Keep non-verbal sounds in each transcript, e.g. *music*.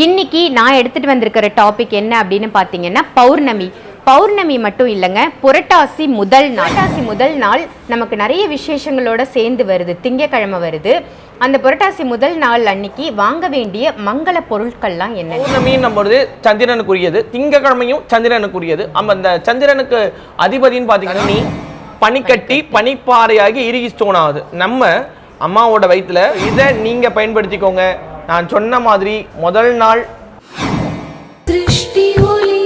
இன்னைக்கு நான் எடுத்துட்டு வந்திருக்கிற டாபிக் என்ன அப்படின்னு பார்த்தீங்கன்னா பௌர்ணமி. பௌர்ணமி மட்டும் இல்லைங்க புரட்டாசி முதல் நாள். புரட்டாசி முதல் நாள் நமக்கு நிறைய விசேஷங்களோட சேர்ந்து வருது திங்கக்கிழமை வருது. அந்த புரட்டாசி முதல் நாள் அன்னைக்கு வாங்க வேண்டிய மங்கள பொருட்கள்லாம் என்ன? பௌர்ணமின்னும் பொழுது சந்திரனுக்குரியது திங்கக்கிழமையும் சந்திரனுக்குரியது. நம்ம அந்த சந்திரனுக்கு அதிபதின்னு பார்த்தீங்கன்னா நீ பனிக்கட்டி பனிப்பாறையாகி இறுகி ஸ்டோன் ஆகுது. நம்ம அம்மாவோட வயிற்றுல இதை நீங்கள் பயன்படுத்திக்கோங்க. நான் சொன்ன மாதிரி முதல் நாள் சிருஷ்டி ஒளி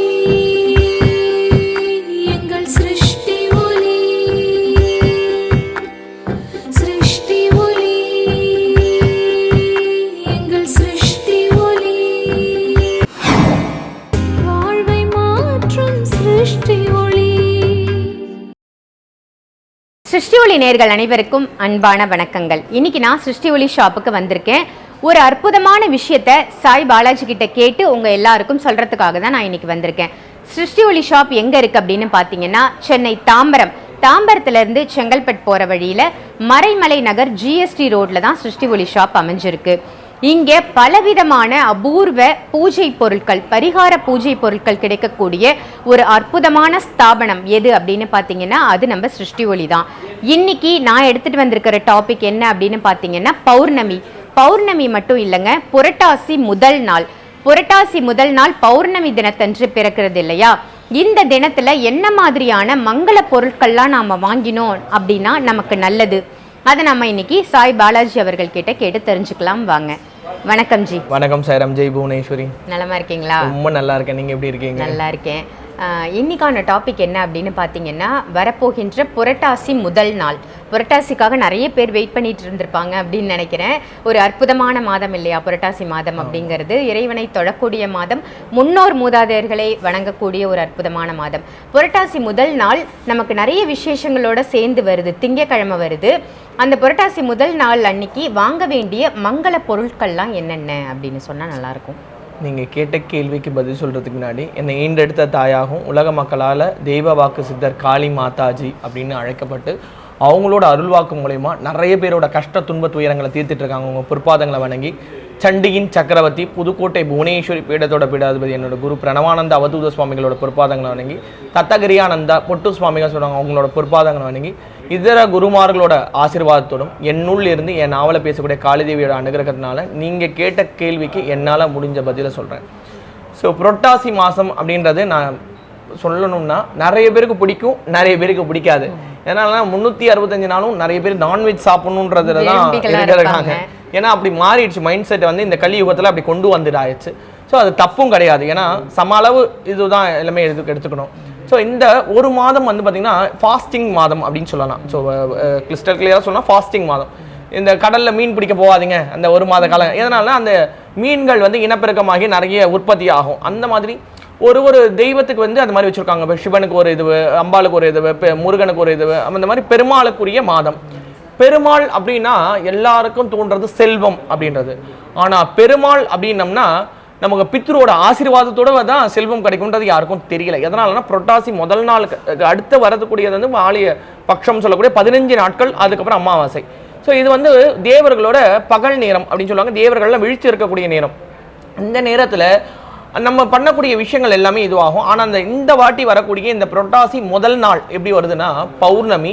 எங்கள் சிருஷ்டி ஒளி. சிருஷ்டி ஒளி எங்கள் சிருஷ்டி ஒளி. வாழ்வை மாற்றும் சிருஷ்டி ஒளி. சிருஷ்டி ஒளி நேர்கள் அனைவருக்கும் அன்பான வணக்கங்கள். இன்னைக்கு நான் சிருஷ்டி ஒளி ஷாப்புக்கு வந்திருக்கேன். ஒரு அற்புதமான விஷயத்த சாய் பாலாஜி கிட்ட கேட்டு உங்கள் எல்லாருக்கும் சொல்கிறதுக்காக தான் நான் இன்னைக்கு வந்திருக்கேன். சிருஷ்டி ஒளி ஷாப் எங்கே இருக்குது அப்படின்னு பார்த்தீங்கன்னா சென்னை தாம்பரம். தாம்பரத்துலேருந்து செங்கல்பட் போகிற வழியில் மறைமலை நகர் ஜிஎஸ்டி ரோட்டில் தான் சிருஷ்டி ஒளி ஷாப் அமைஞ்சிருக்கு. இங்கே பலவிதமான அபூர்வ பூஜை பொருட்கள் பரிகார பூஜை பொருட்கள் கிடைக்கக்கூடிய ஒரு அற்புதமான ஸ்தாபனம் எது அப்படின்னு பார்த்தீங்கன்னா அது நம்ம சிருஷ்டி ஒளி தான் இன்னைக்கு நான் எடுத்துட்டு வந்திருக்கிற டாபிக் என்ன அப்படின்னு பார்த்தீங்கன்னா பௌர்ணமி. பௌர்ணமி மட்டும் இல்லைங்க புரட்டாசி முதல் நாள். புரட்டாசி முதல் நாள் பௌர்ணமி தினத்தன்று பிறக்கிறது இல்லையா? இந்த தினத்துல என்ன மாதிரியான மங்கள பொருட்கள்லாம் நாம வாங்கினோம் அப்படின்னா நமக்கு நல்லது. அதை நம்ம இன்னைக்கு சாய் பாலாஜி அவர்கள் கிட்ட கேட்டு தெரிஞ்சுக்கலாம் வாங்க. வணக்கம் ஜி. வணக்கம் சாரம் ஜெய் புவனேஸ்வரி. நலமா இருக்கீங்களா? ரொம்ப நல்லா இருக்கேன். நீங்க எப்படி இருக்கீங்க? நல்லா இருக்கேன். இன்னைக்கான டாபிக் என்ன அப்படின்னு பார்த்தீங்கன்னா வரப்போகின்ற புரட்டாசி முதல் நாள். புரட்டாசிக்காக நிறைய பேர் வெயிட் பண்ணிட்டு இருந்திருப்பாங்க அப்படின்னு நினைக்கிறேன். ஒரு அற்புதமான மாதம் இல்லையா புரட்டாசி மாதம் அப்படிங்கிறது? இறைவனை தொழக்கூடிய மாதம் முன்னோர் மூதாதையர்களை வணங்கக்கூடிய ஒரு அற்புதமான மாதம். புரட்டாசி முதல் நாள் நமக்கு நிறைய விசேஷங்களோட சேர்ந்து வருது திங்கக்கிழமை வருது. அந்த புரட்டாசி முதல் நாள் அன்னைக்கு வாங்க வேண்டிய மங்கள பொருட்கள்லாம் என்னென்ன அப்படின்னு சொன்னா நல்லா இருக்கும் நீங்க கேட்ட கேள்விக்கு பதில் சொல்றதுக்கு முன்னாடி என்னை ஈண்டெடுத்த தாயாகும் உலக மக்களால தெய்வ வாக்கு சித்தர் காளி மாதாஜி அப்படின்னு அழைக்கப்பட்டு அவங்களோட அருள்வாக்கு மூலயமா நிறைய பேரோட கஷ்ட துன்ப துயரங்களை தீர்த்துட்டு இருக்காங்க அவங்க பொற்பாதங்களை வணங்கி சண்டியின் சக்கரவர்த்தி புதுக்கோட்டை புவனேஸ்வரி பீடத்தோட பீடாதிபதி என்னோட குரு பிரணவானந்த அவதூத சுவாமிகளோட பொற்பாதங்களை வணங்கி தத்தகிரியானந்தா பொட்டு சுவாமிகள் சொல்கிறாங்க அவங்களோட பொற்பாதங்களை வணங்கி இதர குருமார்களோட ஆசிர்வாதத்தோடும் என்னுள் இருந்து என் நாவலை பேசக்கூடிய காளிதேவியோட அனுகிரகத்தினால நீங்கள் கேட்ட கேள்விக்கு என்னால் முடிஞ்ச பதிலை சொல்கிறேன் ஸோ புரட்டாசி மாதம் அப்படின்றது நான் சொல்லணும்னா நிறைய பேருக்கு பிடிக்கும் நிறைய பேருக்கு பிடிக்காது. ஏன்னா முந்நூற்றி அறுபத்தஞ்சு நாளும் நிறைய பேர் நான்வெஜ் சாப்பிடணுன்றதுல தான் இருக்காங்க. ஏன்னா அப்படி மாறிடுச்சு மைண்ட் செட் வந்து இந்த கலியுகத்தில் அப்படி கொண்டு வந்துடாச்சு ஸோ அது தப்பும் கிடையாது. ஏன்னா சம அளவு இதுதான் எல்லாமே எடுத்து எடுத்துக்கணும். ஸோ இந்த ஒரு மாதம் வந்து பார்த்தீங்கன்னா ஃபாஸ்டிங் மாதம் அப்படின்னு சொல்லலாம். ஸோ கிறிஸ்டல் கிளியராக சொன்னால் ஃபாஸ்டிங் மாதம். இந்த கடல்ல மீன் பிடிக்க போகாதீங்க அந்த ஒரு மாத காலம். எதனால அந்த மீன்கள் வந்து இனப்பெருக்கமாகி நிறைய உற்பத்தி ஆகும். அந்த மாதிரி ஒரு ஒரு தெய்வத்துக்கு வந்து அந்த மாதிரி வச்சுருக்காங்க. இப்போ சிவனுக்கு ஒரு இதுவு அம்பாளுக்கு ஒரு இதுவு முருகனுக்கு ஒரு இதுவு அந்த மாதிரி பெருமாளுக்குரிய மாதம். பெருமாள் அப்படின்னா எல்லாருக்கும் தோன்றது செல்வம் அப்படின்றது. ஆனால் பெருமாள் அப்படின்னம்னா நமக்கு பித்ருவோட ஆசீர்வாதத்தோட தான் செல்வம் கிடைக்கும்ன்றது யாருக்கும் தெரியல. எதனாலனா புரட்டாசி முதல் நாளுக்கு அடுத்து வரதுக்கூடியது வந்து மாலிய பட்சம் சொல்லக்கூடிய பதினஞ்சு நாட்கள் அதுக்கப்புறம் அமாவாசை. ஸோ இது வந்து தேவர்களோட பகல் நேரம் அப்படின்னு சொல்லுவாங்க. தேவர்கள்லாம் விழிச்சு இருக்கக்கூடிய நேரம். இந்த நேரத்தில் நம்ம பண்ணக்கூடிய விஷயங்கள் எல்லாமே இதுவாகும். ஆனால் அந்த இந்த வாட்டி வரக்கூடிய இந்த புரட்டாசி முதல் நாள் எப்படி வருதுன்னா பௌர்ணமி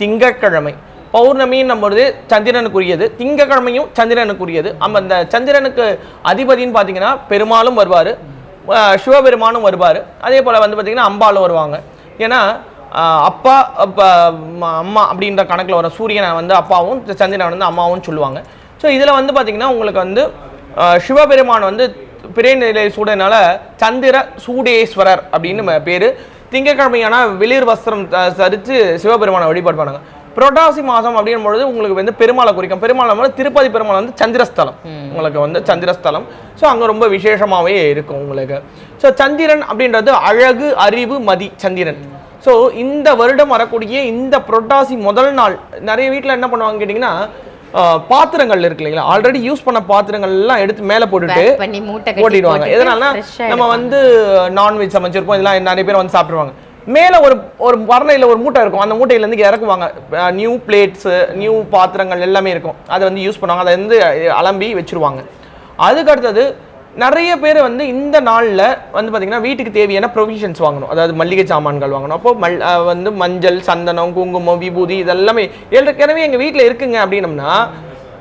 திங்கட்கிழமை. பௌர்ணமின்னும் பொழுது சந்திரனுக்குரியது திங்கக்கிழமையும் சந்திரனுக்குரியது. நம்ம அந்த சந்திரனுக்கு அதிபதின்னு பார்த்தீங்கன்னா பெருமாளும் வருவார். சிவபெருமானும் வருவார். அதே போல் வந்து பார்த்தீங்கன்னா அம்பாலும் வருவாங்க. ஏன்னா அப்பா அப்பா அம்மா அப்படின்ற கணக்கில் வர சூரியனை வந்து அப்பாவும் சந்திரனை வந்து அம்மாவும் சொல்லுவாங்க. ஸோ இதில் வந்து பார்த்தீங்கன்னா உங்களுக்கு வந்து சிவபெருமான் வந்து பிறைநிலை சூடனால சந்திர சூடேஸ்வரர் அப்படின்னு பேரு. திங்கக்கிழமையான வெளிர் வஸ்திரம் த- தரித்து சிவபெருமானை வழிபாடு பண்ணுங்க. புரட்டாசி மாதம் அப்படின் பொழுது உங்களுக்கு வந்து பெருமாளை குறிக்கும். பெருமாள் வந்து திருப்பதி பெருமாள் வந்து சந்திரஸ்தலம். உங்களுக்கு வந்து சந்திரஸ்தலம். ஸோ அங்கே ரொம்ப விசேஷமாகவே இருக்கும் உங்களுக்கு. ஸோ சந்திரன் அப்படின்றது அழகு அறிவு மதி சந்திரன். ஸோ இந்த வருடம் வரக்கூடிய இந்த புரட்டாசி முதல் நாள் நிறைய வீட்டில் என்ன பண்ணுவாங்க கேட்டிங்கன்னா பாத்திரங்கள் இருக்கு இல்லைங்களா? ஆல்ரெடி யூஸ் பண்ண பாத்திரங்கள் எல்லாம் எடுத்து மேலே போட்டுட்டு fresh ஆ நம்ம. வந்து நான்வெஜ் சமைச்சிருப்போம். இதெல்லாம் நிறைய பேர் வந்து சாப்பிடுவாங்க. மேலே ஒரு ஒரு வர்ணையில் ஒரு மூட்டை இருக்கும். அந்த மூட்டையில இருந்து இறக்குவாங்க. நியூ பிளேட்ஸ் நியூ பாத்திரங்கள் எல்லாமே இருக்கும். அதை வந்து யூஸ் பண்ணுவாங்க. அதை வந்து அலம்பி வச்சிருவாங்க. அதுக்கு அடுத்தது நிறைய பேர் வந்து இந்த நாளில் வந்து பார்த்தீங்கன்னா வீட்டுக்கு தேவையான ப்ரொவிஷன்ஸ் வாங்கணும். அதாவது மல்லிகை சாமான்கள் வாங்கணும். அப்போ மல் வந்து மஞ்சள் சந்தனம் குங்குமம் விபூதி இதெல்லாமே ஏற்கனவே எங்கள் வீட்டில் இருக்குங்க அப்படின்னம்னா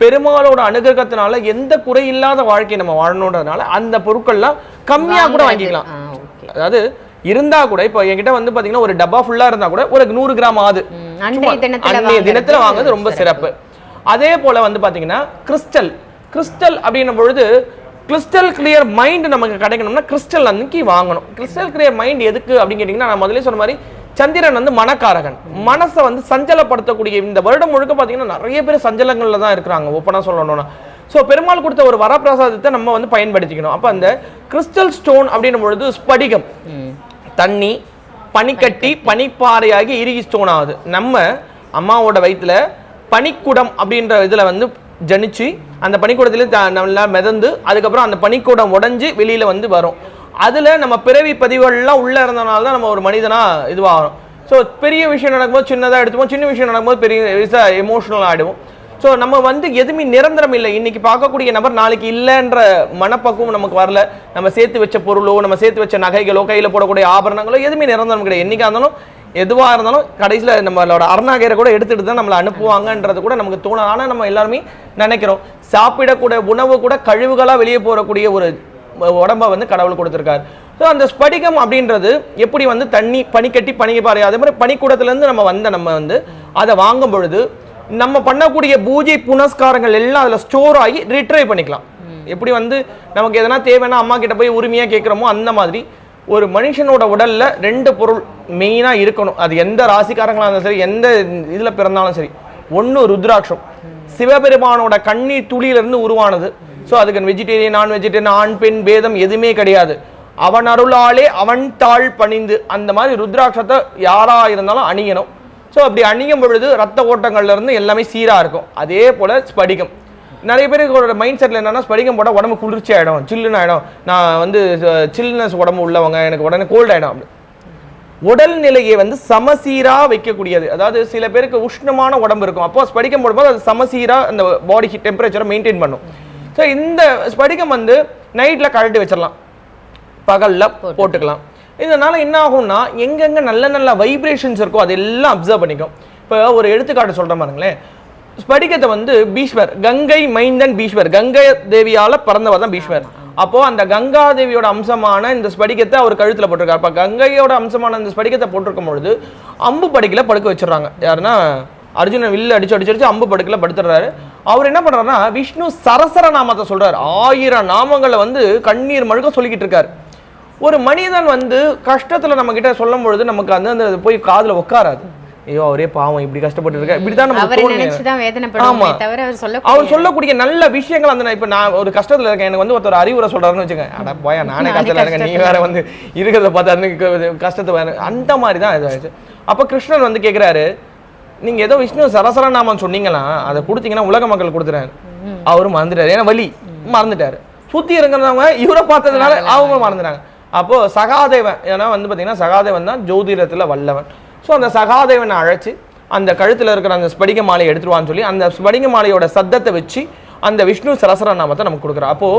பெருமாளோட அனுகிரகத்தினால எந்த குறை இல்லாத வாழ்க்கை நம்ம வாழணுன்றதுனால அந்த பொருட்கள்லாம் கம்மியாக கூட வாங்கிக்கலாம். அதாவது இருந்தா கூட இப்போ என்கிட்ட வந்து பாத்தீங்கன்னா ஒரு டப்பா ஃபுல்லா இருந்தா கூட ஒரு நூறு கிராம் ஆகுது வாங்குறது. தினத்துல வாங்குறது ரொம்ப சிறப்பு. அதே போல வந்து பாத்தீங்கன்னா கிறிஸ்டல். கிறிஸ்டல் அப்படின்னும் பொழுது கிறிஸ்டல் கிளியர் மைண்ட் நமக்கு கிடைக்கணும்னா கிறிஸ்டல் அன்னைக்கு வாங்கணும். கிறிஸ்டல் கிளியர் மைண்ட் எதுக்கு அப்படின்னு கேட்டிங்கன்னா நான் முதல்ல சொன்ன மாதிரி சந்திரன் வந்து மனக்காரகன். மனசை வந்து சஞ்சலப்படுத்தக்கூடிய இந்த வருடம் முழுக்க பார்த்தீங்கன்னா நிறைய பேர் சஞ்சலங்கள்ல தான் இருக்கிறாங்க ஓப்பனாக சொல்லணும்னா. ஸோ பெருமாள் கொடுத்த ஒரு வரப்பிரசாதத்தை நம்ம வந்து பயன்படுத்திக்கணும். அப்போ அந்த கிறிஸ்டல் ஸ்டோன் அப்படின்னும் பொழுது ஸ்படிகம். தண்ணி பனிக்கட்டி பனிப்பாறையாகி இறுகி ஸ்டோன் ஆகுது. நம்ம அம்மாவோட வயித்துல பனிக்குடம் அப்படின்ற இதுல வந்து ஜனிச்சு அந்த பனிக்கூடத்துல த- நல்லா மிதந்து அதுக்கப்புறம் அந்த பனிக்கூடம் உடஞ்சி வெளியில் வந்து வரும். அதில் நம்ம பிறவி பதிவுகள்லாம் உள்ளே இருந்தனால தான் நம்ம ஒரு மனிதனாக இதுவாகிறோம். ஸோ பெரிய விஷயம் நடக்கும்போது சின்னதாக எடுத்துப்போம். சின்ன விஷயம் நடக்கும்போது பெரிய எமோஷனல் ஆகிடுவோம் ஸோ நம்ம வந்து எதுவுமே நிரந்தரம் இல்லை. இன்னைக்கு பார்க்கக்கூடிய நபர் நாளைக்கு இல்லைன்ற மனப்பக்குவம் நமக்கு வரல. நம்ம சேர்த்து வச்ச பொருளோ நம்ம சேர்த்து வச்ச நகைகளோ கையில் போடக்கூடிய ஆபரணங்களோ எதுவுமே நிரந்தரம் கிடையாது. என்னைக்கா இருந்தாலும் எதுவாக இருந்தாலும் கடைசியில் நம்மளோட அருணாகரை கூட எடுத்துட்டு தான் நம்மளை அனுப்புவாங்கன்றது கூட நமக்கு தோணும். ஆனால் நம்ம எல்லாருமே நினைக்கிறோம். சாப்பிடக்கூடிய உணவு கூட கழிவுகளாக வெளியே போகக்கூடிய ஒரு உடம்ப வந்து கடவுள் கொடுத்துருக்காரு. ஸோ அந்த ஸ்படிகம் அப்படின்றது எப்படி வந்து தண்ணி பனிக்கட்டி பனிக்கு பாரு அதே மாதிரி பனிக்கூடத்துலேருந்து நம்ம வந்த நம்ம வந்து அதை வாங்கும் பொழுது நம்ம பண்ணக்கூடிய பூஜை புனஸ்காரங்கள் எல்லாம் அதில் ஸ்டோர் ஆகி ரிட்ரைவ் பண்ணிக்கலாம். எப்படி வந்து நமக்கு எதனா தேவைன்னா அம்மா கிட்ட போய் உரிமையாக கேட்குறோமோ அந்த மாதிரி ஒரு மனுஷனோட உடல்ல ரெண்டு பொருள் மெயினாக இருக்கணும். அது எந்த ராசிக்காரங்களாக இருந்தாலும் சரி எந்த இதில் பிறந்தாலும் சரி. ஒன்று ருத்ராட்சம். சிவபெருமானோட கண்ணீர் துளியிலிருந்து உருவானது. ஸோ அதுக்கு வெஜிடேரியன் நான் வெஜிடேரியன் ஆண் பெண் பேதம் எதுவுமே கிடையாது. அவன் அருளாலே அவன் தாழ் பணிந்து அந்த மாதிரி ருத்ராட்சத்தை யாரா இருந்தாலும் அணியணும். ஸோ அப்படி அணியும் பொழுது ரத்த ஓட்டங்கள்ல இருந்து எல்லாமே சீரா இருக்கும். அதே போல ஸ்படிகம். நிறைய பேருக்கு மைண்ட் செட்டில் என்னன்னா ஸ்படிகம் போட்டால் உடம்பு குளிர்ச்சி ஆயிடும் சில்லுன்னு ஆயிடும். நான் வந்து சில்னஸ் உடம்பு உள்ளவங்க எனக்கு உடனே கோல்ட் ஆயிடும் அப்படி. உடல் நிலையை வந்து சமசீரா வைக்கக்கூடியது. அதாவது சில பேருக்கு உஷ்ணமான உடம்பு இருக்கும். அப்போ ஸ்படிகம் போடும்போது அது சமசீரா அந்த பாடி டெம்பரேச்சரை மெயின்டைன் பண்ணும். ஸோ இந்த ஸ்படிகம் வந்து நைட்ல கழட்டி வச்சிடலாம். பகல்ல போட்டுக்கலாம். இதனால என்ன ஆகும்னா எங்கெங்க நல்ல நல்ல வைப்ரேஷன்ஸ் இருக்கோ அதெல்லாம் அப்சர்வ் பண்ணிக்கும். இப்போ ஒரு எடுத்துக்காட்டு சொல்றேன் பாருங்களேன். ஸ்படிகத்தை வந்து பீஷ்வர் கங்கை மைந்தன் பீஷ்வர் கங்கை தேவியால பிறந்தவர் தான் பீஷ்வர் அப்போ அந்த கங்கா தேவியோட அம்சமான இந்த ஸ்படிகத்தை அவர் கழுத்துல போட்டிருக்காரு. அப்ப கங்கையோட அம்சமான இந்த ஸ்படிகத்தை போட்டிருக்கும் பொழுது அம்பு படுக்கையில படுக்க வச்சிடறாங்க. யாருன்னா அர்ஜுனன் வில்லு அடிச்சு அடிச்சு அடிச்சு அம்பு படுக்கையில படுத்துறாரு அவர் என்ன பண்றாருன்னா விஷ்ணு சரசர நாமத்தை சொல்றாரு. ஆயிரம் நாமங்களை வந்து கண்ணீர் மழுக்க சொல்லிக்கிட்டு இருக்காரு. ஒரு மனிதன் வந்து கஷ்டத்துல நம்ம கிட்ட சொல்லும் பொழுது நமக்கு அந்த அந்த போய் காதுல உட்காராது. ஐயோ அவரே பாவம் இப்படி கஷ்டப்பட்டு இருக்கா நமக்கு அவரை தோணும். நினைச்சுதான் ஆமா. அவர் சொல்ல அவர் சொல்லக்கூடிய நல்ல விஷயங்கள் அந்த இப்ப நான் ஒரு கஷ்டத்துல இருக்கேன். எனக்கு வந்து ஒருத்தர் அறிவுரை சொல்றாருன்னு வச்சுக்கோங்க. அட போயா *laughs* நானே கஷ்டத்துல இருக்கேன். நீ வேற வந்து இருக்கிறத பார்த்தா கஷ்டத்தை வேற அந்த மாதிரி தான் இதாச்சு அப்ப கிருஷ்ணன் வந்து கேக்குறாரு நீங்க ஏதோ விஷ்ணு சரசர நாமம் சொன்னீங்களா அதை கொடுத்தீங்கன்னா உலக மக்கள் கொடுத்துறாரு அவரும் மறந்துட்டாரு. ஏன்னா வலி. மறந்துட்டாரு. சுத்தி இருக்கிறவங்க இவரை பார்த்ததுனால அவங்க மறந்துட்டாங்க. அப்போ சகாதேவன் ஏன்னா வந்து பாத்தீங்கன்னா சகாதேவன் தான் ஜோதிடத்துல வல்லவன். ஸோ அந்த சகாதேவனை அழைச்சு அந்த கழுத்துல இருக்கிற அந்த ஸ்படிக மாலையை எடுத்துருவான்னு சொல்லி அந்த ஸ்படிக மாலையோட சத்தத்தை வச்சு அந்த விஷ்ணு சரசர நாமத்தை நமக்கு கொடுக்குறோம் அப்போ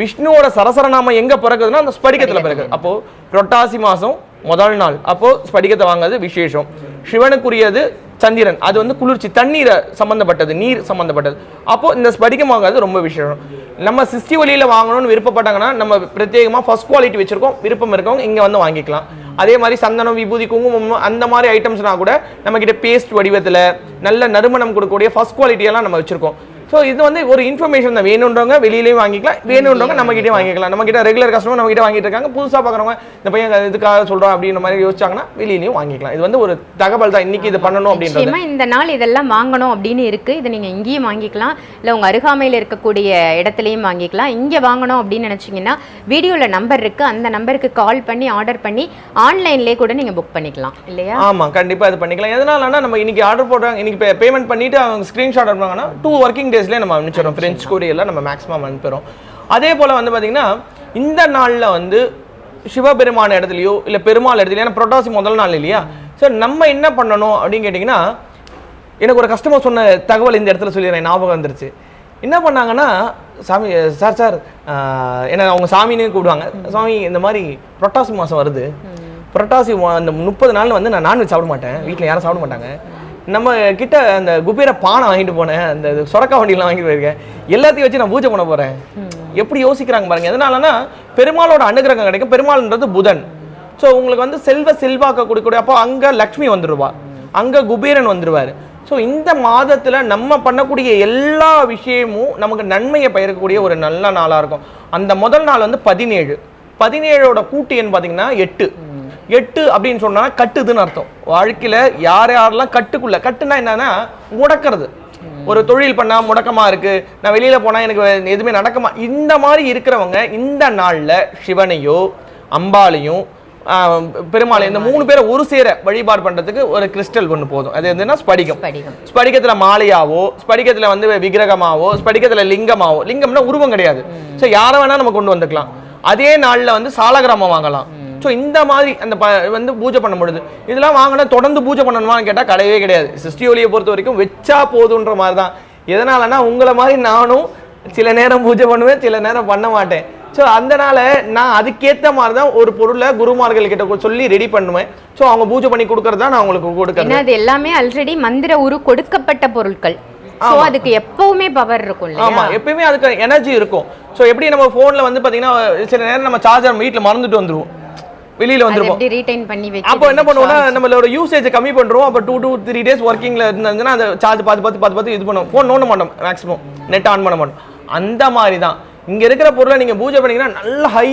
விஷ்ணுவோட சரசர நாமம் எங்க பிறகுதுன்னா அந்த ஸ்படிகத்துல பிறகு அப்போ புரட்டாசி மாசம் முதல் நாள். அப்போ ஸ்படிகத்தை வாங்குறது விசேஷம். சிவனுக்குரியது சந்திரன். அது வந்து குளிர்ச்சி தண்ணீரை சம்பந்தப்பட்டது நீர் சம்பந்தப்பட்டது. அப்போ இந்த ஸ்படிகம் வாங்குறது ரொம்ப விசேஷம். நம்ம சிஸ்டி வழியில வாங்கணும்னு விருப்பப்பட்டாங்கன்னா நம்ம பிரத்யேகமா ஃபர்ஸ்ட் குவாலிட்டி வச்சிருக்கோம் விருப்பம் இருக்கவங்க இங்க வந்து வாங்கிக்கலாம். அதே மாதிரி சந்தனம் விபூதி குங்குமம் அந்த மாதிரி ஐட்டம்ஸ்னா கூட நம்மக்கிட்ட பேஸ்ட் வடிவத்தில் நல்ல நறுமணம் கொடுக்கக்கூடிய ஃபஸ்ட் குவாலிட்டியெல்லாம் நம்ம வச்சுருக்கோம். ஸோ இது வந்து ஒரு இன்ஃபர்மேஷன் தான். வேணுன்றவங்க வெளியிலேயும் வாங்கிக்கலாம் வேணுன்றவங்க நம்ம கிட்டே வாங்கிக்கலாம். நம்ம கிட்ட ரெகுலர் கஸ்டமர் நம்ம கிட்ட வாங்கிட்டு இருக்காங்க. புதுசாக பார்க்குறவங்க இந்த பையன் இதுக்காக சொல்றோம் அப்படின்ற மாதிரி யோசிச்சாங்கன்னா வெளியிலையும் வாங்கிக்கலாம். இது வந்து ஒரு தகவல் தான். இன்னைக்கு இது பண்ணணும் அப்படின்றது. இந்த நாள் இதெல்லாம் வாங்கணும் அப்படின்னு இருக்கு. இது நீங்க இங்கேயும் வாங்கிக்கலாம். இல்ல உங்க அருகாமையில் இருக்கக்கூடிய இடத்துலயும் வாங்கிக்கலாம். இங்க வாங்கணும் அப்படின்னு நினைச்சீங்கன்னா வீடியோல நம்பர் இருக்கு. அந்த நம்பருக்கு கால் பண்ணி ஆர்டர் பண்ணி ஆன்லைன்லயே கூட நீங்க புக் பண்ணிக்கலாம். இல்லையா? ஆமா கண்டிப்பா இது பண்ணிக்கலாம். எதனாலனா நம்ம இன்னைக்கு ஆர்டர் போடுறாங்க இன்னைக்கு பேமெண்ட் பண்ணிட்டு அவங்க ஸ்கிரீன்ஷாட் அனுப்புறாங்கன்னா டூ ஒர்க்கிங் டேஸ்லேயே நம்ம அனுப்பிச்சிடும் ஃப்ரெண்ட்ஸ் கொரியரில் நம்ம மேக்ஸிமம் அனுப்புகிறோம் அதே போல வந்து பாத்தீங்கன்னா இந்த நாள்ல வந்து சிவபெருமான இடத்துலயோ இல்ல பெருமாள் இடத்துலயோ ஏன்னா புரட்டாசி முதல் நாள் இல்லையா? ஸோ நம்ம என்ன பண்ணணும் அப்படின்னு கேட்டிங்கன்னா எனக்கு ஒரு கஸ்டமர் சொன்ன தகவல் இந்த இடத்துல சொல்லிடுறேன். ஞாபகம் வந்துருச்சு. என்ன பண்ணாங்கன்னா சாமி சார் சார் ஏன்னா அவங்க சாமின்னு கூப்பிடுவாங்க. சாமி இந்த மாதிரி புரட்டாசி மாதம் வருது. புரட்டாசி அந்த முப்பது நாள் வந்து நான் நான்வெஜ் சாப்பிட மாட்டேன். வீட்டில் யாரும் சாப்பிட மாட்டாங்க. நம்ம கிட்ட அந்த குபேர பானை வாங்கிட்டு போனேன். அந்த சொரக்கா வண்டிலாம் வாங்கிட்டு போயிருக்கேன். எல்லாத்தையும் வச்சு நான் பூஜை பண்ண போறேன். எப்படி யோசிக்கிறாங்க பாருங்க. எதனாலனா பெருமாளோட அனுகிரகம் கிடைக்கும். பெருமாள்ன்றது புதன். ஸோ உங்களுக்கு வந்து செல்வ செல்வாக்க கொடுக்கக்கூடிய அப்போ அங்க லக்ஷ்மி வந்துருவா. அங்க குபேரன் வந்துருவாரு. ஸோ இந்த மாதத்துல நம்ம பண்ணக்கூடிய எல்லா விஷயமும் நமக்கு நன்மையை பயக்கக்கூடிய ஒரு நல்ல நாளா இருக்கும். அந்த முதல் நாள் வந்து பதினேழு. பதினேழோட கூட்டு எண் பார்த்தீங்கன்னா எட்டு. எட்டு அப்படின்னு சொன்னா கட்டுதுன்னு அர்த்தம். வாழ்க்கையில யார் யாரெல்லாம் கட்டுக்குள்ள கட்டுனா என்னன்னா முடக்கிறது. ஒரு தொழில் பண்ணா முடக்கமா இருக்கு. நான் வெளியில போனா எனக்கு எதுவுமே நடக்கமா. இந்த மாதிரி இருக்கிறவங்க இந்த நாள்ல சிவனையோ அம்பாளையும் ஆஹ், பெருமாளை இந்த மூணு பேரை ஒரு சேர வழிபாடு பண்றதுக்கு ஒரு கிறிஸ்டல் ஒன்று போதும். அது என்னன்னா ஸ்படிகம். படிகம் ஸ்படிகத்துல மாலையாவோ ஸ்படிகத்துல வந்து விக்கிரகமாவோ ஸ்படிகத்துல லிங்கமாவோ லிங்கம்னா உருவம் கிடையாது. ஸோ யாரை வேணா நம்ம கொண்டு வந்துக்கலாம். அதே நாள்ல வந்து சாலகிராமம் வாங்கலாம். ஸோ இந்த மாதிரி அந்த ப வந்து பூஜை பண்ண பொழுது இதெல்லாம் வாங்கினா தொடர்ந்து பூஜை பண்ணணுமான்னு கேட்டால் கிடையவே கிடையாது. சிருஷ்டி ஒளியை பொறுத்த வரைக்கும் வச்சா போதுன்ற மாதிரி தான் எதனாலனா உங்களை மாதிரி நானும் சில நேரம் பூஜை பண்ணுவேன் சில நேரம் பண்ண மாட்டேன். ஸோ அதனால நான் அதுக்கேற்ற மாதிரி தான் ஒரு பொருளை குருமார்கள் கிட்ட சொல்லி ரெடி பண்ணுவேன். ஸோ அவங்க பூஜை பண்ணி கொடுக்கறது தான் நான் உங்களுக்கு கொடுக்குறேன் அது எல்லாமே ஆல்ரெடி மந்திர உரு கொடுக்கப்பட்ட பொருட்கள். சோ அதுக்கு எப்பவுமே பவர் இருக்கும் ஆமா இல்லையா எப்பயுமே அதுக்கு எனர்ஜி இருக்கும். ஸோ எப்படி நம்ம ஃபோன்ல வந்து பாத்தீங்கன்னா சில நேரம் நம்ம சார்ஜர் வீட்டில் மறந்துட்டு வந்துருவோம். வெளியில பண்ணி அப்போ என்ன பண்ணுவோம்னா நம்மளோட யூசேஜ் கம்மி பண்றோம். அப்போ டூ டூ த்ரீ டேஸ் ஒர்க்கிங்ல இருந்ததுன்னா அந்த சார்ஜ் பார்த்து பார்த்து பார்த்து பார்த்து இது பண்ணுவோம். ஃபோன் நோண்ட மாட்டோம் மேக்ஸிமம் நெட் ஆன் பண்ண மாட்டோம். அந்த மாதிரி தான் இங்க இருக்கிற பொருளை நீங்க பூஜை பண்ணீங்கன்னா நல்ல ஹை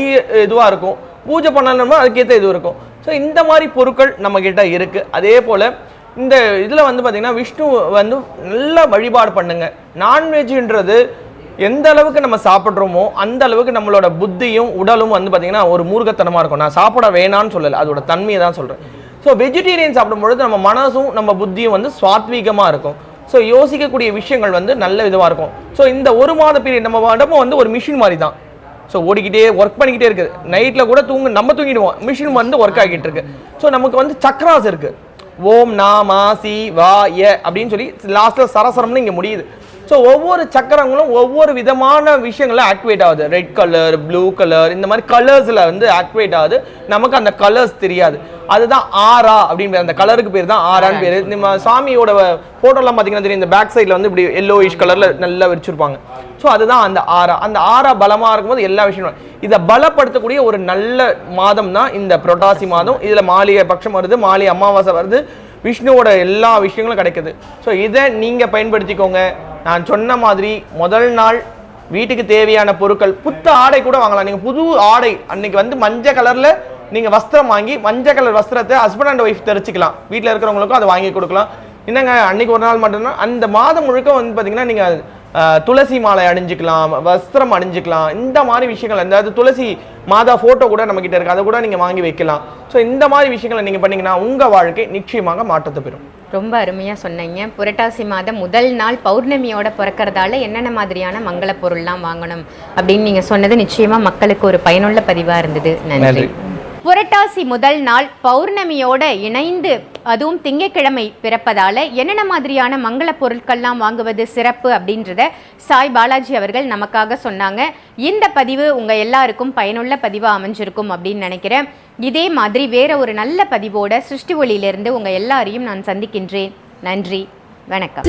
இதுவா இருக்கும். பூஜை பண்ணணும்னா அதுக்கேற்ற இது இருக்கும். ஸோ இந்த மாதிரி பொருட்கள் நம்ம கிட்ட இருக்கு. அதே போல இந்த இதுல வந்து பாத்தீங்கன்னா விஷ்ணு வந்து நல்லா வழிபாடு பண்ணுங்க. நான்வெஜ்ன்றது எந்த அளவுக்கு நம்ம சாப்பிட்றோமோ அந்த அளவுக்கு நம்மளோட புத்தியும் உடலும் வந்து பார்த்திங்கன்னா ஒரு மூர்க்கத்தனமாக இருக்கும். நான் சாப்பிட வேணாம்னு சொல்லலை. அதோட தன்மையை தான் சொல்கிறேன் ஸோ வெஜிடேரியன் சாப்பிடும் பொழுது நம்ம மனசும் நம்ம புத்தியும் வந்து சுவாத்வீகமாக இருக்கும். ஸோ யோசிக்கக்கூடிய விஷயங்கள் வந்து நல்ல விதமாக இருக்கும். ஸோ இந்த ஒரு மாத பீரியட் நம்ம உடம்பு வந்து ஒரு மிஷின் மாதிரி தான் ஸோ ஓடிக்கிட்டே ஒர்க் பண்ணிக்கிட்டே இருக்குது நைட்டில் கூட தூங்கு நம்ம தூங்கிடுவோம். மிஷின் வந்து ஒர்க் ஆகிட்டு இருக்கு. ஸோ நமக்கு வந்து சக்ராஸ் இருக்குது ஓம் நா மா சி வா ஏ அப்படின்னு சொல்லி லாஸ்ட்டில் சரசரம்னு இங்கே முடியுது. ஸோ ஒவ்வொரு சக்கரங்களும் ஒவ்வொரு விதமான விஷயங்கள்ல ஆக்டிவேட் ஆகுது. ரெட் கலர் ப்ளூ கலர் இந்த மாதிரி கலர்ஸில் வந்து ஆக்டிவேட் ஆகுது. நமக்கு அந்த கலர்ஸ் தெரியாது. அதுதான் ஆரா அப்படின்னு அந்த கலருக்கு பேர் தான் ஆரான்னு பேர். நம்ம சாமியோட ஃபோட்டோலாம் பார்த்தீங்கன்னா தெரியும். இந்த பேக் சைடில் வந்து இப்படி எல்லோயிஷ் கலரில் நல்லா வச்சிருப்பாங்க ஸோ அதுதான் அந்த ஆரா அந்த ஆரா பலமாக இருக்கும்போது எல்லா விஷயமும் இதை பலப்படுத்தக்கூடிய ஒரு நல்ல மாதம் தான் இந்த புரட்டாசி மாதம். இதில் மாலிய பட்சம் வருது மாலி அமாவாசை வருது. விஷ்ணுவோட எல்லா விஷயங்களும் கிடைக்குது. ஸோ இதை நீங்கள் பயன்படுத்திக்கோங்க. நான் சொன்ன மாதிரி முதல் நாள் வீட்டுக்கு தேவையான பொருட்கள் புத்த ஆடை கூட வாங்கலாம். நீங்கள் புது ஆடை அன்னைக்கு வந்து மஞ்சள் கலரில் நீங்கள் வஸ்திரம் வாங்கி மஞ்சள் கலர் வஸ்திரத்தை ஹஸ்பண்ட் அண்ட் ஒய்ஃப் தெரிச்சிக்கலாம். வீட்டில் இருக்கிறவங்களுக்கும் அதை வாங்கி கொடுக்கலாம். என்னங்க அன்னைக்கு ஒரு நாள் மட்டும்தான்? அந்த மாதம் முழுக்க வந்து பார்த்தீங்கன்னா நீங்கள் துளசி மாலை அணிஞ்சிக்கலாம் வஸ்திரம் அணிஞ்சிக்கலாம். இந்த மாதிரி விஷயங்கள் அதாவது துளசி மாதா ஃபோட்டோ கூட நம்மக்கிட்ட இருக்குது அதை கூட நீங்கள் வாங்கி வைக்கலாம். ஸோ இந்த மாதிரி விஷயங்களை நீங்கள் பண்ணிங்கன்னா உங்கள் வாழ்க்கை நிச்சயமாக மாற்றத்தை பெறும். ரொம்ப அருமையா சொன்னீங்க. புரட்டாசி மாதம் முதல் நாள் பௌர்ணமியோட பிறக்கறதால என்னென்ன மாதிரியான மங்கள பொருள்லாம் வாங்கணும் அப்படின்னு நீங்க சொன்னது நிச்சயமா மக்களுக்கு ஒரு பயனுள்ள பதிவா இருந்தது. நன்றி. புரட்டாசி முதல் நாள் பௌர்ணமியோட இணைந்து அதுவும் திங்கக்கிழமை பிறப்பதால் என்னென்ன மாதிரியான மங்கள பொருட்கள்லாம் வாங்குவது சிறப்பு அப்படின்றத சாய் பாலாஜி அவர்கள் நமக்காக சொன்னாங்க. இந்த பதிவு உங்கள் எல்லாருக்கும் பயனுள்ள பதிவாக அமைஞ்சிருக்கும் அப்படின்னு நினைக்கிறேன். இதே மாதிரி வேற ஒரு நல்ல பதிவோட சிருஷ்டி ஒளியிலிருந்து உங்கள் எல்லாரையும் நான் சந்திக்கின்றேன். நன்றி. வணக்கம்.